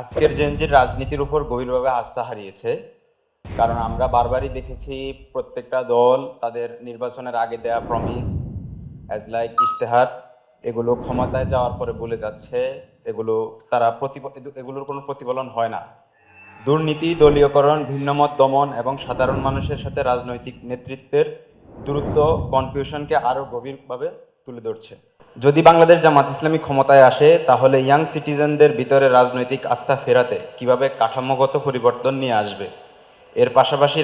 আজকের জেনজির রাজনীতির উপর গভীরভাবে আস্থা হারিয়েছে, কারণ আমরা বারবারই দেখেছি প্রত্যেকটা দল তাদের নির্বাচনের আগে দেয়া প্রমিস অ্যাজ লাইক ইশতেহার, এগুলো ক্ষমতায় যাওয়ার পরে বলে যাচ্ছে, এগুলো তারা প্রতিফ এগুলোর কোনো প্রতিফলন হয় না। দুর্নীতি, দলীয়করণ ভিন্নমত দমন এবং সাধারণ মানুষের সাথে রাজনৈতিক নেতৃত্বের দূরত্ব কনফিউশনকে আরও গভীরভাবে তুলে ধরছে। যদি বাংলাদেশ জামাত ইসলামী ক্ষমতায় আসে, তাহলে ইয়াং সিটিজেনদের ভিতরে রাজনৈতিক আস্থা ফেরাতে কীভাবে কাঠামোগত পরিবর্তন নিয়ে আসবে? এর পাশাপাশি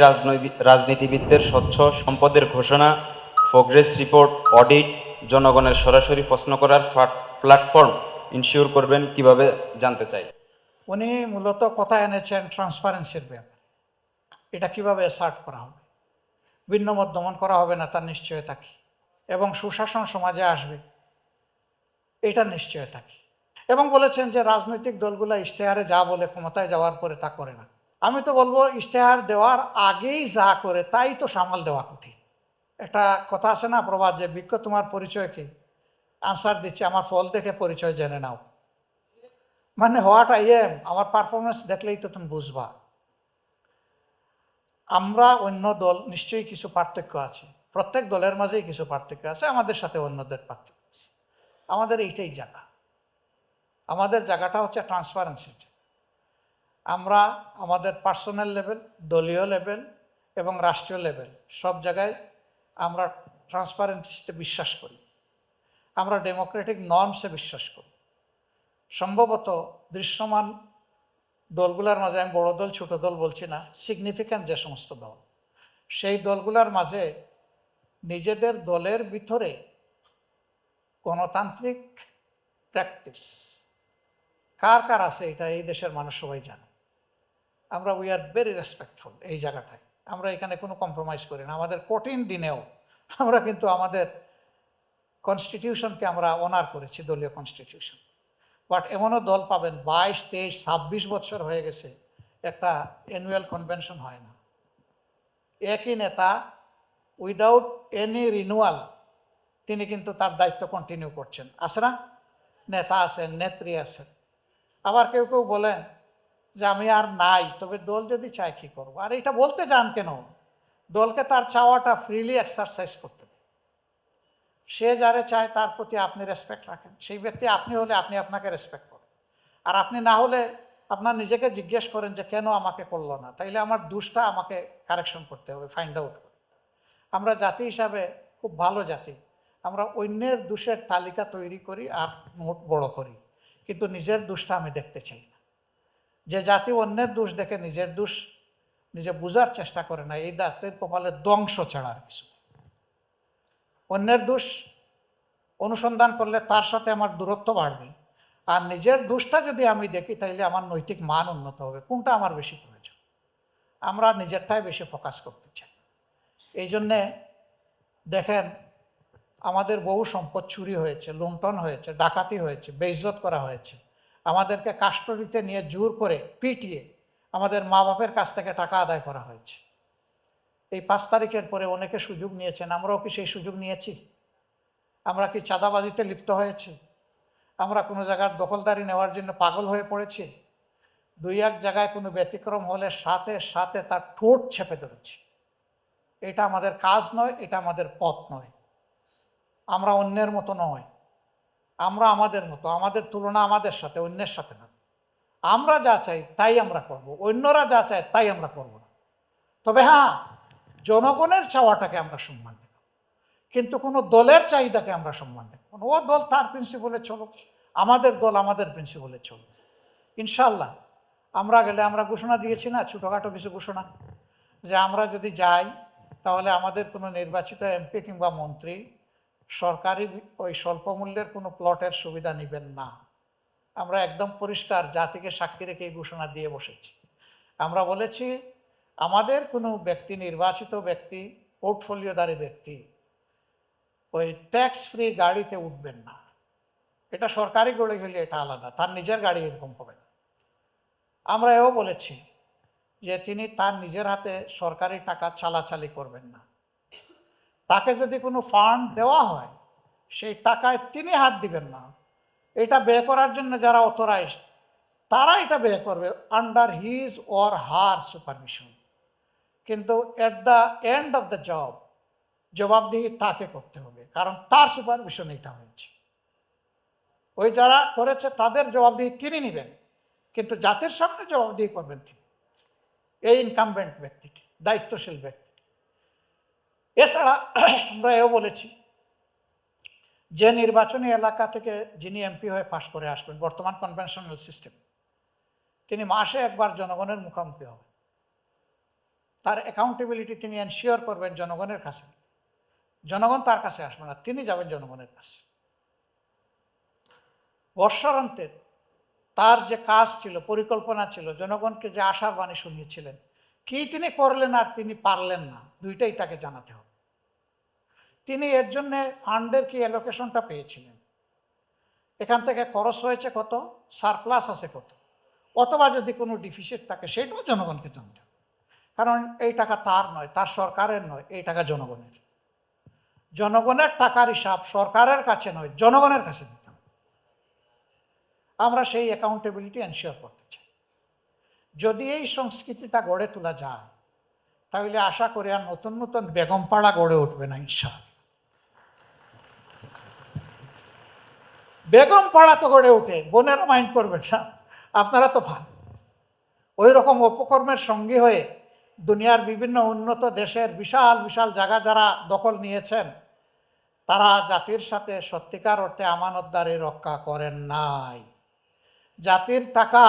রাজনীতিবিদদের স্বচ্ছ সম্পদের ঘোষণা প্রোগ্রেস রিপোর্ট অডিট জনগণের সরাসরি প্রশ্ন করার প্ল্যাটফর্ম ইনশিওর করবেন কীভাবে জানতে চাই। উনি মূলত কথা এনেছেন ট্রান্সপারেন্সির ব্যাপারে। এটা কীভাবে সার্ট করা হবে? ভিন্নমত দমন করা হবে না তার নিশ্চয়তা কি? এবং সুশাসন সমাজে আসবে এটা নিশ্চয়তা কি এবং বলেছেন যে রাজনৈতিক দলগুলো ইশতেহারে যা বলে ক্ষমতায় যাওয়ার পরে তা করে না। আমি তো বলব ইশতেহার দেওয়ার আগেই যা করে তাই তো সামাল দেওয়া কঠিন। একটা কথা আছে না প্রবাদ, যে বিজ্ঞ তোমার পরিচয় কি? আনসার দিচ্ছে, আমার ফল দেখে পরিচয় জেনে নাও। মানে হোয়াট আই এম? আমার পারফরমেন্স দেখলেই তো তুমি বুঝবা। আমরা অন্য দল, নিশ্চয়ই কিছু পার্থক্য আছে। প্রত্যেক দলের মাঝেই কিছু পার্থক্য আছে, আমাদের সাথে অন্যদের পার্থক্য। আমাদের এইটাই জায়গা। আমাদের জায়গাটা হচ্ছে ট্রান্সপারেন্সি আমরা আমাদের পার্সোনাল লেভেল দলীয় লেভেল এবং রাষ্ট্রীয় লেভেল সব জায়গায় আমরা ট্রান্সপারেন্সিতে বিশ্বাস করি। আমরা ডেমোক্রেটিক নর্মসে বিশ্বাস করি। সম্ভবত দৃশ্যমান দলগুলোর মাঝে, আমি বড় দল, ছোট দল বলছি না সিগনিফিক্যান্ট যে সমস্ত দল, সেই দলগুলোর মাঝে নিজেদের দলের ভিতরে গণতান্ত্রিক প্র্যাকটিস কার কার আছে এটা এই দেশের মানুষ সবাই জানে। আমরা উই আর ভেরি রেসপেক্টফুল এই জায়গাটায়। আমরা এখানে কোনো কম্প্রোমাইজ করি না। আমাদের কঠিন দিনেও আমরা কিন্তু আমাদের কনস্টিটিউশনকে আমরা অনার করেছি, দলীয় কনস্টিটিউশন বাট এমনও দল পাবেন, বাইশ, তেইশ, ছাব্বিশ বছর হয়ে গেছে, একটা অ্যানুয়াল কনভেনশন হয় না। একই নেতা উইদাউট এনি রিনুয়াল তিনি কিন্তু তার দায়িত্ব কন্টিনিউ করছেন। আছে না? নেতা আছেন, নেত্রী আছেন। আবার কেউ কেউ বলেন যে, আমি আর নাই, তবে দল যদি চায় কি করব? আর এটা বলতে যান কেন? দলকে তার চাওয়াটা ফ্রিলি এক্সারসাইজ করতে। সে যারে চায়, তার প্রতি আপনি রেসপেক্ট রাখেন। সেই ব্যক্তি আপনি হলে আপনি আপনাকে রেসপেক্ট করেন। আর আপনি না হলে আপনার নিজেকে জিজ্ঞেস করেন যে, কেন আমাকে করল না? তাইলে আমার দুষ্টা আমাকে কারেকশন করতে হবে ফাইন্ড আউট আমরা জাতি হিসাবে খুব ভালো জাতি। আমরা অন্যের দোষের তালিকা তৈরি করি আর মোট বড় করি। কিন্তু নিজের দোষটা আমি দেখতে চাই না। যে জাতি অন্যের দোষ দেখে নিজের দোষ নিজে বুঝার চেষ্টা করে না, এই জাতির কপালে ধ্বংস ছাড়া আর কিছু অন্যের দোষ অনুসন্ধান করলে তার সাথে আমার দূরত্ব বাড়বে। আর নিজের দোষটা যদি আমি দেখি তাহলে আমার নৈতিক মান উন্নত হবে। কোনটা আমার বেশি প্রয়োজন? আমরা নিজেরটাই বেশি ফোকাস করতে চাই। এই জন্যে দেখেন আমাদের বহু সম্পদ চুরি হয়েছে, লুণ্ঠন হয়েছে, ডাকাতি হয়েছে, বেইজ্জত করা হয়েছে। আমাদেরকে কাস্টডিতে নিয়ে জোর করে পিটিয়ে আমাদের মা বাপের কাছ থেকে টাকা আদায় করা হয়েছে। এই পাঁচ তারিখের পরে অনেকে সুযোগ নিয়েছেন। আমরাও কি সেই সুযোগ নিয়েছি? আমরা কি চাঁদাবাজিতে লিপ্ত হয়েছি? আমরা কোনো জায়গার দখলদারি নেওয়ার জন্য পাগল হয়ে পড়েছি? দুই এক জায়গায় কোনো ব্যতিক্রম হলে সাথে সাথে তার ঠোঁট ছেপে ধরেছি। এটা আমাদের কাজ নয়, এটা আমাদের পথ নয়। আমরা অন্যের মতো নয়। আমরা আমাদের মতো, আমাদের তুলনা আমাদের সাথে, অন্যের সাথে না। আমরা যা চাই তাই আমরা করব, অন্যরা যা চায় তাই আমরা করব না। তবে হ্যাঁ জনগণের চাওয়াটাকে আমরা সম্মান দেব, কিন্তু কোনো দলের চাহিদাকে আমরা সম্মান দেব। ও দল তার প্রিন্সিপালে চলুক, আমাদের দল আমাদের প্রিন্সিপালে চলুক। ইনশাল্লাহ আমরা গেলে আমরা ঘোষণা দিয়েছি না, ছোটোখাটো কিছু ঘোষণা, যে আমরা যদি যাই, তাহলে আমাদের কোনো নির্বাচিত এমপি কিংবা মন্ত্রী সরকারি ওই স্বল্প মূল্যের কোনো প্লটের সুবিধা নেবেন না। আমরা একদম পরিষ্কার জাতিকে সাক্ষী রেখে এই ঘোষণা দিয়ে বসেছি। আমরা বলেছি, আমাদের কোনো ব্যক্তি, নির্বাচিত ব্যক্তি, পোর্টফোলিওদারি ব্যক্তি ওই ট্যাক্স ফ্রি গাড়িতে উঠবেন না। এটা সরকারি গড়ে হলে এটা আলাদা, তার নিজের গাড়ি এরকম হবে না। আমরা এও বলেছি যে তিনি তার নিজের হাতে সরকারি টাকা চালাচালি করবেন না। তাকে যদি কোনো ফান্ড দেওয়া হয়, সেই টাকায় তিনি হাত দিবেন না। এটা ব্যয় করার জন্য যারা অথরাইজড তারা এটা ব্যয় করবে under his or her supervision কিন্তু at the end of the job জবাবদিহি তাকে করতে হবে, কারণ তার সুপারভিশন এটা হয়েছে। ওই যারা করেছে তাদের জবাবদিহি তিনি নেবেন, কিন্তু জাতির সামনে জবাবদিহি করবেন তিনি। এই ইনকামবেন্ট ব্যক্তিটি, দায়িত্বশীল ব্যক্তি। এছাড়া আমরা এও বলেছি যে নির্বাচনী এলাকা থেকে যিনি এমপি হয়ে পাশ করে আসবেন, বর্তমান কনভেনশনাল সিস্টেম তিনি মাসে একবার জনগণের মুখোমুখি হবেন। তার অ্যাকাউন্টেবিলিটি তিনি এনশিওর করবেন জনগণের কাছে। জনগণ তার কাছে আসবে না, তিনি যাবেন জনগণের কাছে। বর্ষারান্তে তার যে কাজ ছিল, পরিকল্পনা ছিল, জনগণকে যে আশার বাণী শুনিয়েছিলেন, কি তিনি করলেন আর তিনি পারলেন না, দুইটাই তাকে জানাতে হবে। তিনি এর জন্য ফান্ডের কি অ্যালোকেশনটা পেয়েছিলেন। এখান থেকে খরচ হয়েছে কত? সারপ্লাস আছে কত? অথবা যদি কোনো ডিফিসিট থাকে, সেটাও জনগণকে জানতে কারণ এই টাকা তার নয়, তার সরকারের নয়, এই টাকা জনগণের। জনগণের টাকার হিসাব সরকারের কাছে নয়, জনগণের কাছে দিতে হবে। আমরা সেই অ্যাকাউন্টেবিলিটি এনশিওর করতে চাই। যদি এই সংস্কৃতিটা গড়ে তোলা যায়, তাহলে আশা করি আর নতুন নতুন বেগমপাড়া গড়ে উঠবে না ইনশাল বেগম পাড়া তো গড়ে উঠে বোনেরা মাইন্ড করবে না। আপনারা তো ভালো। ওই রকম অপকর্মের সঙ্গী হয়ে দুনিয়ার বিভিন্ন উন্নত দেশের বিশাল বিশাল জায়গা যারা দখল নিয়েছেন, তারা জাতির সাথে সত্যিকার অর্থে আমানতদারি রক্ষা করেন নাই। জাতির টাকা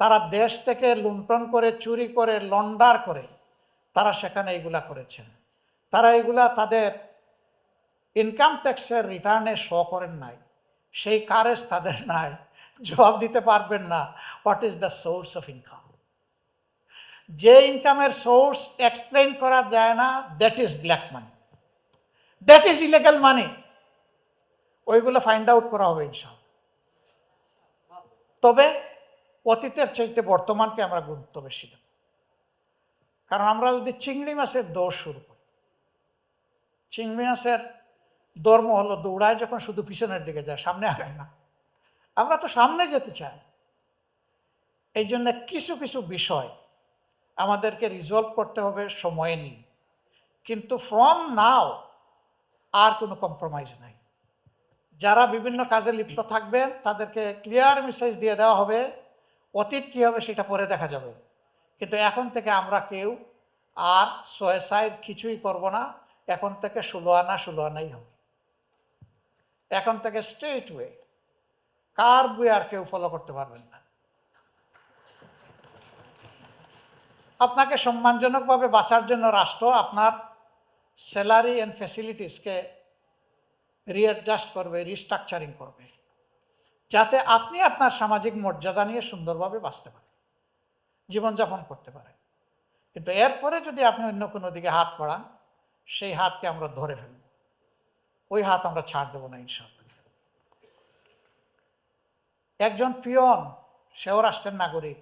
তারা দেশ থেকে লুণ্ঠন করে, চুরি করে লন্ডার করে, তারা সেখানে এগুলা করেছেন। তারা এগুলা তাদের ইনকাম ট্যাক্সের রিটার্নে শো করেন নাই। সেই কারেজ তাদের নাই। জবাব দিতে পারবেন না। What is the source of income যে ইনকামের সোর্স এক্সপ্লেন করা যায় না that is black money that is illegal money ওইগুলো ফাইন্ড আউট করা হবে ইনশাল তবে অতীতের চাইতে বর্তমানকে আমরা গুরুত্ব বেশি দেব। কারণ আমরা যদি চিংড়ি মাছের দৌড় শুরু করি, চিংড়ি মাছের ধর্ম হলো দৌড়ায় যখন শুধু পিছনের দিকে যায়, সামনে আগায় না। আমরা তো সামনে যেতে চাই। এই জন্য কিছু কিছু বিষয় আমাদেরকে রিজলভ করতে হবে, সময়ে নিয়ে। কিন্তু ফ্রম নাও আর কোনো কম্প্রোমাইজ নাই। যারা বিভিন্ন কাজে লিপ্ত থাকবেন, তাদেরকে ক্লিয়ার মেসেজ দিয়ে দেওয়া হবে, অতীত কী হবে সেটা পরে দেখা যাবে। কিন্তু এখন থেকে আমরা কেউ আর সুয়েসাইড কিছুই করব না, এখন থেকে ষোলো আনা, ষোলো আনাই হবে। এখন থেকে স্ট্রেট ওয়ে কার বই আর কেউ ফলো করতে পারবেন না। আপনাকে সম্মানজনকভাবে বাঁচার জন্য রাষ্ট্র আপনার স্যালারি অ্যান্ড ফ্যাসিলিটিসকে রিঅ্যাডজাস্ট করবে রিস্ট্রাকচারিং করবে। যাতে আপনি আপনার সামাজিক মর্যাদা নিয়ে সুন্দরভাবে বাঁচতে পারেন, জীবনযাপন করতে পারেন। কিন্তু এরপরে যদি আপনি অন্য কোনো দিকে হাত বাড়ান, সেই হাতকে আমরা ধরে ফেলব। ওই হাত আমরা ছাড় দেবো না ইনশাল্লাহ একজন পিয়ন, সেও রাষ্ট্রের নাগরিক,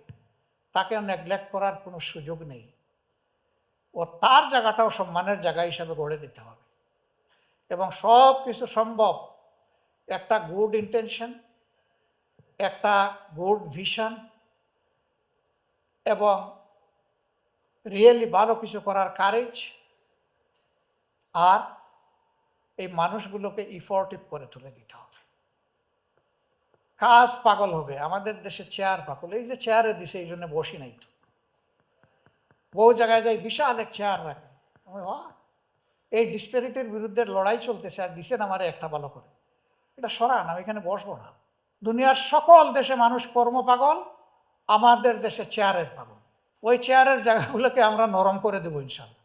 তাকে নেগলেক্ট করার কোনো সুযোগ নেই। ও তার জায়গাটাও সম্মানের জায়গা হিসাবে গড়ে দিতে হবে। এবং সব কিছু সম্ভব, একটা গুড ইন্টেনশন একটা গুড ভিশন এবং রিয়েলি ভালো কিছু করার কারেজ আর এই মানুষগুলোকে ইফর্টিভ করে তুলে দিতে হবে। কাজ পাগল হবে, আমাদের দেশে চেয়ার পাগল। এই যে চেয়ারে দিছে এই জন্য বসি নাই তো। বহু জায়গায় যাই, বিশাল এক চেয়ার রাখে। এই ডিসপ্যারিটির বিরুদ্ধে লড়াই চলতেছে আর দিছেন আমারে একটা ভালো করে। এটা সরান, আমি এখানে বসবো না। দুনিয়ার সকল দেশে মানুষ কর্ম পাগল, আমাদের দেশে চেয়ারের পাগল। ওই চেয়ারের জায়গাগুলোকে আমরা নরম করে দেবো ইনশাল্লাহ।